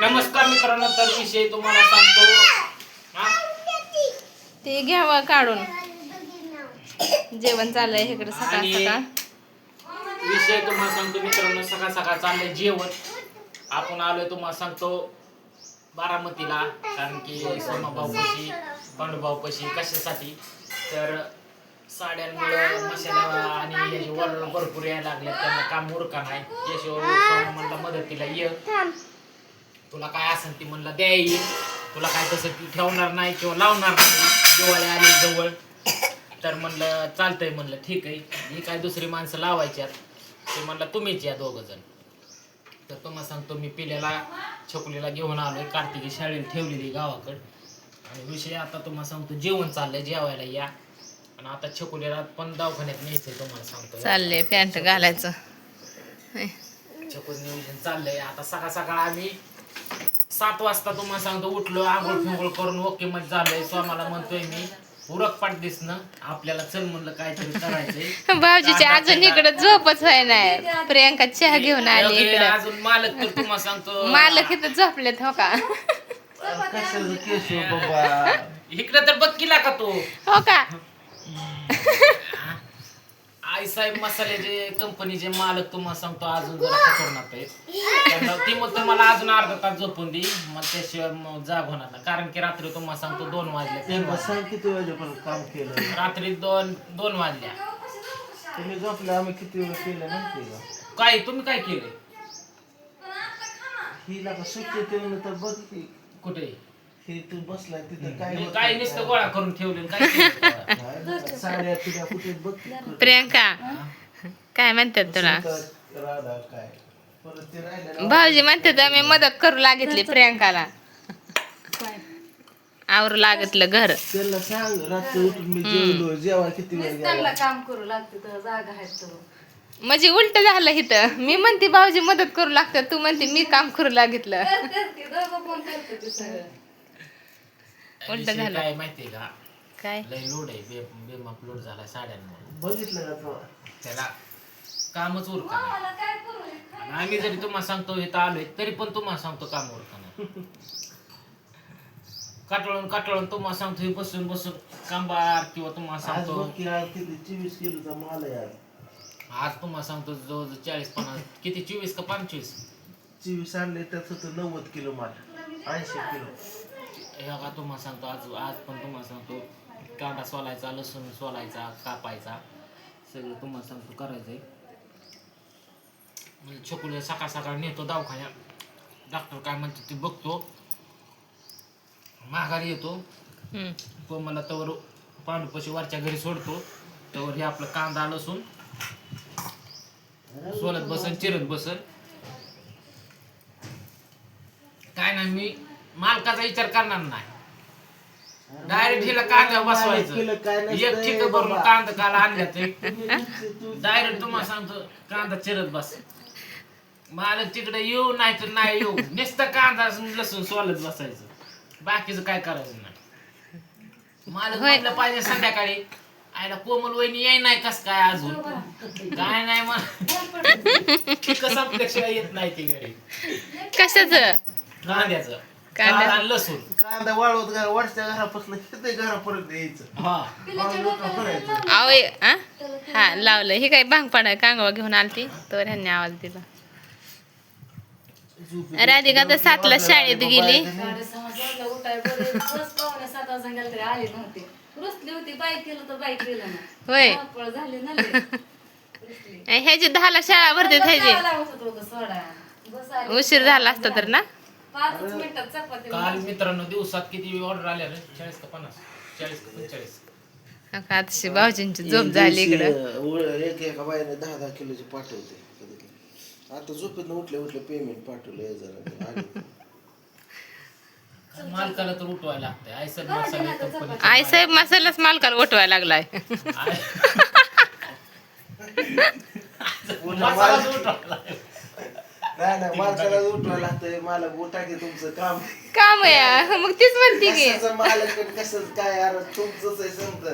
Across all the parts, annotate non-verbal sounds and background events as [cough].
नमस्कार मित्रांनो तर विषय तुम्हाला सांगतो. हा? ते घ्यावं काढून. [coughs] जेवण चाललंय इकडे सकाळ आणि सकाळ. विषय तुम्हाला सांगतो मित्रांनो सकाळ सकाळ चाललंय जेवण. आपण आलोय तुम्हाला सांगतो बारामतीला कारण की सोमाभाऊपाशी पांडुभाऊपाशी कशासाठी? तर साड्यांमुळं मसाला आणि याचे वर्ण भरपूर यायला लागले त्यांना काम उरका नाही. याशिवाय सोमा म्हणला मदतीला ये. तुला काय असेल ती म्हणलं द्या येईल तुला काय तसं ती ठेवणार नाही किंवा लावणार नाही. दिवाळी आली जवळ. तर म्हणलं चालतंय म्हणलं ठीक आहे. ही काय दुसरी माणसं लावायच्यात ते म्हणलं तुम्हीच या दोघं जण. तर तुम्हाला सांगतो मी पिल्याला छकुलीला घेऊन आलोय कार्तिकी शाळेत ठेवलेली गावाकडं. आणि विषय आता तुम्हाला सांगतो जेवण चाललंय जेवायला या. आणि आता छकुलीला पण दवाखान्यात न्यायचंय तुम्हाला सांगतो. चाललंय पॅन्ट घालायचं. छकुल नियोजन चाललंय. आता सकाळ सकाळ आम्ही सात वाजता तुम्हाला सांगतो उठलो आंघोळ फिंगोळ करून ओके मध्ये झालोय. स्वामाला म्हणतोय मी उरक पाठ दिसणं. आपल्याला चल म्हणलं काहीतरी करायचंय. [laughs] भाऊजीची अजून इकडे झोपच व्हाय नाही प्रियंका चहा घेऊन आली इकडं. अजून मालक तर तुम्हाला सांगतो. [laughs] मालक इथं झोपलेत हो का? कशाचं केस बाबा? इकडे तर बघ किला का तो? हो का? आई साहेब मसाल्याचे कंपनीचे मालक तुम्हाला सांगतो अजून जरा खतरनाक आहेत त्यांना ती म्हणतो मला अजून अर्धा तास झोपून दे मग त्याशिवाय मग जाग होणार नाही. कारण की रात्री तुम्हाला सांगतो दोन वाजले. तीन त्यांना वाजले सांग किती वाजेपर्यंत काम केलं. रात्री दोन दोन वाजल्या. तुम्ही झोपले आम्ही किती वेळ केलं का काय तुम्ही काय केले? हिला का सुट्टी ठेवून तर बघ की. कुठे? हे तू बसलाय तिथं काय होतं? काय नुसतं गोळा करून ठेवले काय केलं? [laughs] काय बघा, साड्या तुझ्या कुठे बघ. प्रियंका काय म्हणतात तुला? राडा काय? परत ते राहिलं भाऊजी म्हणतात आम्ही मदत करू लागितली प्रियंकाला. आवरू लागतलं घर. त्यांना सांग रात्री उठून मी जेवलो जेव्हा किती वेळ गेला? काम करू लागते तर जागा तर. म्हणजे उलट झालं इथं. मी म्हणते भाऊजी मदत करू लागतात. तू म्हणते मी काम करू लागितलं. करते दोघं पण करते ते सगळं. उलट विषय झालं. काय माहितीये का? काय? लय लोड आहे बे बेमाप लोड झाला साड्यांमुळे बघितलं का तो? त्याला कामच उरका नाही. मला काय करू? आणि आम्ही जरी तुम्हाला सांगतो इथं आलोय तरी पण तुम्हाला सांगतो काम उरका नाही. काटळून काटळून तुम्हाला सांगतो हे बसून बसून कांबार किंवा तुम्हाला आज सांगतो. बघ की आज किती चोवीस किलोचा माल आहे आज. आज तुम्हाला सांगतो जवळजवळ चाळीस पन्नास किती? चोवीस का पंचवीस? चोवीस आणले त्याच होतं नव्वद किलो माल ऐंशी किलो. हे बघा तुम्हाला सांगतो आज आज पण तुम्हाला सांगतो कांदा सोलायचा लसूण सोलायचा कापायचा. सगळं तुम्हाला सांगतो करायचंय. म्हणजे छोकुले सकाळ सकाळ नेतो दवाखान्यात. डॉक्टर काय म्हणते ते बघतो. माघारी येतो. हम्म. तो मला तवर पांडुपशी वरच्या घरी सोडतो. तवर हे आपलं कांदा लसूण सोलत बसन चिरत बसन. काय नाही मी मालकाचा विचार करणार नाही. डायरेक्ट हिला कांदा बसवायचं. एक ठिक भरून. कांदा काल आणल्या ते. [laughs] तू डायरेक्ट तुम्हाला सांगतो कांदा चिरत बस. मालक तिकडे येऊ नाही तर नाही येऊ. नुसतं कांदा लसूण सोलत बसायचं. बाकीचं काय करायचं नाही. मालक. म्हटलं पाहिजे संध्याकाळी. आयला कोमल वहिनी येई नाही कस काय अजून? काय नाही मग. [laughs] कसं येत नाही ती घरी. कशाचं? कांद्याचं कांदा. कांदा लसूण. कांदा वाळवत घरा वरच्या घरापासून किती घरापर्यंत यायचं. हा. मग लोकं करायचं. आव आ? हा लावलं. हे काय भांग पाड कांगवा घेऊन आलती? तर ह्यांनी आवाज दिला. राधिका तर सातला शाळेत गेली. साडेसहा वाजता उठाय बरं बस पावणे सात वाजता गेलं तरी आली नव्हती. रुसली होती बाईक केलं तर बाईक केलं ना. होय. धावपळ झाली ना लय. रुसली. आणि ह्याची दहाला शाळा भरते ह्याची. लागत होतं गं सोडा. बस आली. उशीर झाला असता तर ना? पाचच मिनिटात चपाती काल मित्रांनो दिवसात किती ऑर्डर आल्या रे? चाळीस का पन्नास? चाळीस का पंचेचाळीस? आता भाऊजींची झोप झाली इकडं. एक एका बाईने दहा दहा किलोचे पाठवते कधी कधी. आता झोपेत उठले उठले पेमेंट पाठवले जरा आले. मालकाला तर उठवायला लागतंय. आयसर मसाले कंपनी आई साहेब मसालाच मालकाला उठवायला लागलाय. [laughs] [laughs] मसालाच उठवायला नाही नाही मालकाला उठवायला लागतंय मालक उठा की तुमचं काम. काम आहे मग तीच म्हणते की. कशाचं मालक आणि काय यार तुमचंच आहे समजा.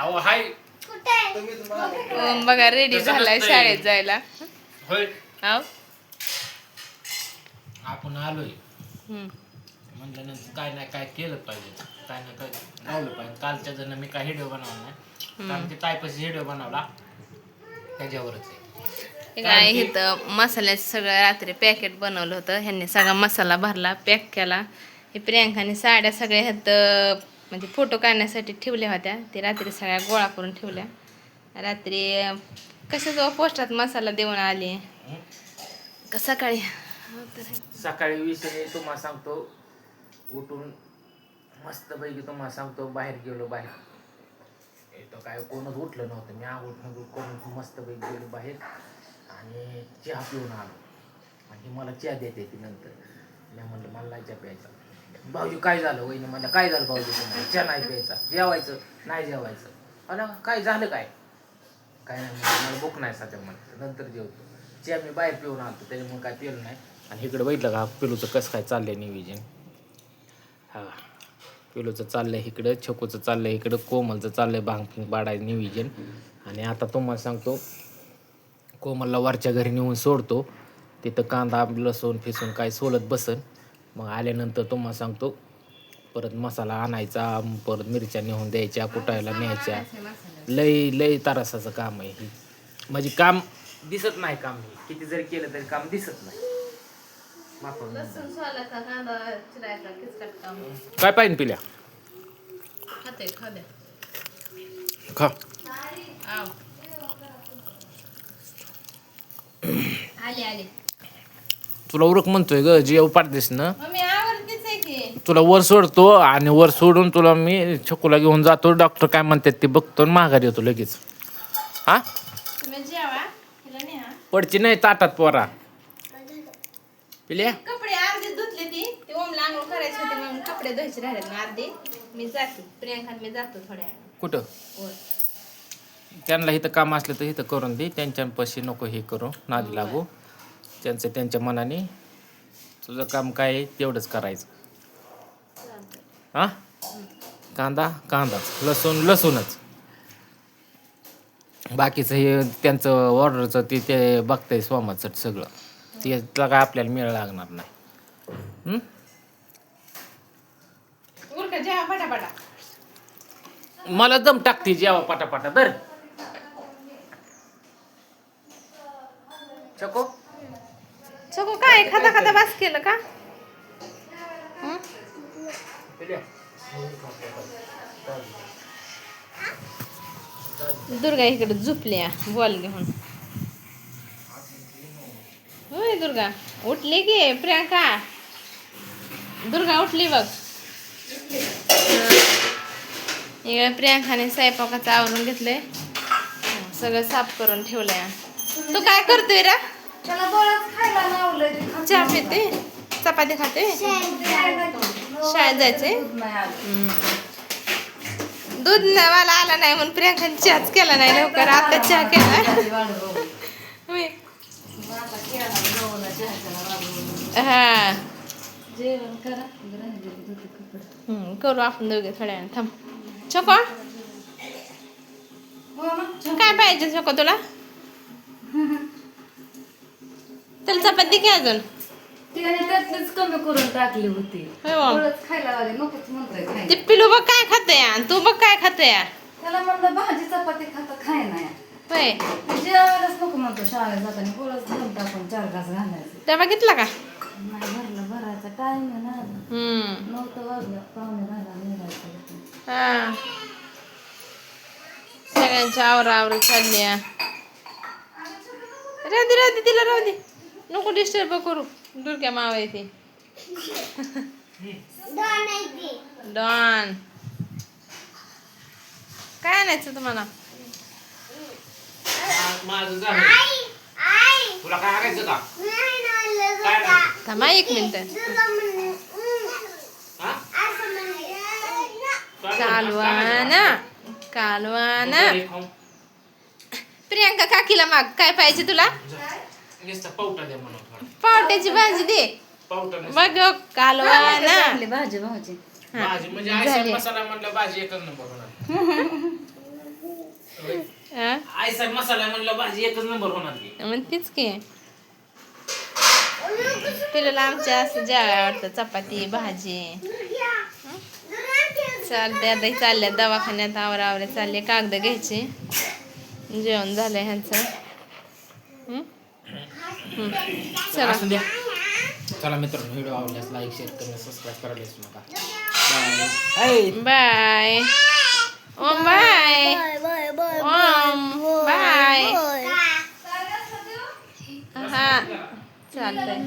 अहो हाय. तुम्हीच मालक. अं, बघा रेडी तसं झालाय नसतंय. शाळेत जायला. होय. आपण आलोय. हम्म. म्हणलं नंतर काय नाही काय केलं पाहिजे. काय नाही काय लावलं पाहिजे. कालच्या जण मी काय व्हिडिओ बनवला नाही. कारण की तायपाशी व्हिडिओ बनवला. त्याच्यावरच आहे. काय इथं मसाल्याचं सगळं रात्री पॅकेट बनवलं होतं. ह्यांनी सगळा मसाला भरला पॅक केला. हे प्रियांकाने साड्या सगळ्या ह्यात म्हणजे फोटो काढण्यासाठी ठेवल्या होत्या. ते रात्री सगळ्या गोळा करून ठेवल्या. रात्री अं, कशाचा पोस्टात मसाला देऊन आली? का सकाळी? सकाळी विषय तुम्हाला सांगतो. उठून मस्तपैकी तुम्हाला सांगतो बाहेर गेलो बाहेर. काय कोणच उठलं नव्हतं. मी आंघोळ फांघोळ करून मस्तपैकी गेलो बाहेर. आणि चहा पिऊन आलो. आणि मला चहा देते ती नंतर. मी म्हणलं मला नाही चहा प्यायचा. भाऊजी काय झालं? वहिनी म्हणलं काय झालं भाऊजी? तुम्हाला चहा नाही प्यायचा. जेवायचं नाही जेवायचं. अरे काय झालं काय? काय नाही मला भूक नाही सध्या म्हणलं नंतर जेवतो. चहा मी बाहेर पिऊन आलतो त्याच्यामुळे काय पिलं नाही. आणि इकडे बघितलं का पिलूचं कसं काय चाललंय निविजन हा पिलूचं चाललंय इकडं छकूचं चाललंय इकडं कोमलचं चाललंय भांग बाडायचं निविजन आणि आता तुम्हाला सांगतो कोमलला वरच्या घरी नेऊन सोडतो. तिथं कांदा लसूण फिसून काय सोलत बसन. मग आल्यानंतर तुम्हाला सांगतो परत मसाला आणायचा परत मिरच्या नेऊन द्यायच्या कुटायला न्यायच्या. लय लय तरासाचं काम आहे हे. म्हणजे काम दिसत नाही काम हे. किती जरी केलं तरी काम दिसत नाही. काय पाहिजे पिल्या? खा. आले आले. तुला उरक म्हणतोय ग जेव पाडतेस ना. मम्मी आवडतेच आहे की. तुला वर सोडतो आणि वर सोडून तुला मी छकुला घेऊन जातो. डॉक्टर काय म्हणतात ते बघतो आणि माघारी येतो लगेच. हा? तुम्ही जेवा तिला न्या पडची नाही ताटात पोरा. पिल्या? कपडे अर्धे धुतले ती. ते ओमला आंघोळ करायची होती म्हणून कपडे धुवायचे राहिले ना अर्धे. मी जाते. प्रियांका मी जातो थोड्या वेळाने. कुठं? वर. त्यांना इथं काम असलं तर इथं करून दे. त्यांच्यापाशी नको हे करू. नादी लागू. त्यांचं त्यांच्या मनाने तुझं काम काय आहे तेवढंच करायचं. हा? कांदा? कांदाच. लसूण? लसूणच. बाकीचं हे त्यांचं ऑर्डरचं ते ते बघतंय सोमाचं सगळं. ते काय आपल्याला मिळ लागणार नाही. मला दम टाकते जेवा पाटापाटा. दर चको? सगळं काय? खाता खाता बास केलं का? दुर्गा इकडे झोपल्या. बॉल घेऊन. होय दुर्गा. उठली की प्रियांका? दुर्गा उठली बघ. इकडे प्रियांकाने स्वयंपाकाचं आवरून घेतलंय. सगळं साफ करून ठेवलंय. तू काय करतोय रा? चहा पिते? चपाती खाते? शाळेत जायचंय? दूध नाही आलं. मला नाही म्हणून प्रियांकाने चहाच केला नाही लवकर आता चहा केला. हा. करा. आपण दोघे थोड्या थांब. छोको. काय पाहिजे छोको तुला? चल चपाती घे अजून. तिने त्यातलीच कमी करून टाकली होती. होय मग. थोडंच खायला लागले नकोच म्हणतोय खायला. ते पिलू बघ काय खाते तू बघ काय खाते त्याला म्हणलं भाजी चपाती खाता खाय नाही होय. जेवायलाच नको म्हणतो शाळेत जाताना थोडंच घेऊन टाकून चार घास घालायचे. डबा घेतला का? नाही भरलं भरायचा टाइम आहे ना. हम्म. नव्हतं वाजलं पाहुणे घाला निघायचं हा. सगळ्यांच्या आवरा आवरी चालली आहे. राहू दे राहू दे तिला राहू दे नको डिस्टर्ब करू. दुर्ग्या मावा येते डॉन. काय आणायचं तुम्हाला? माझं झालं तुला काय आणायचं का काय आणायचं? थांबा एक मिनिट. हा? कालवाना. कालवाना. घरी प्रियांका काकीला माग. काय पाहिजे तुला? नुसतं पावटा द्या म्हणून थोडा. पावट्याची भाजी दे. पावटा. बघ कालवाना चांगली भाजी भाजी भाजी म्हणजे आयसा मसाला म्हणलं भाजी एकच नंबर होणार. हा? आयसा मसाला म्हणलं भाजी एकच नंबर होणार की. मग आमच्या असं जेवायला आवडतं चपाती भाजी. चालते आता हे चालले दवाखान्यात आवरा आवरे चालले कागद घ्यायचे. जेवण झालं आहे ह्यांचं चला. चला मित्रांनो व्हिडिओ आवडल्यास लाईक शेअर करून सबस्क्राईब करायलाच नका. बाय ओम बाय ओम बाय हा चालतंय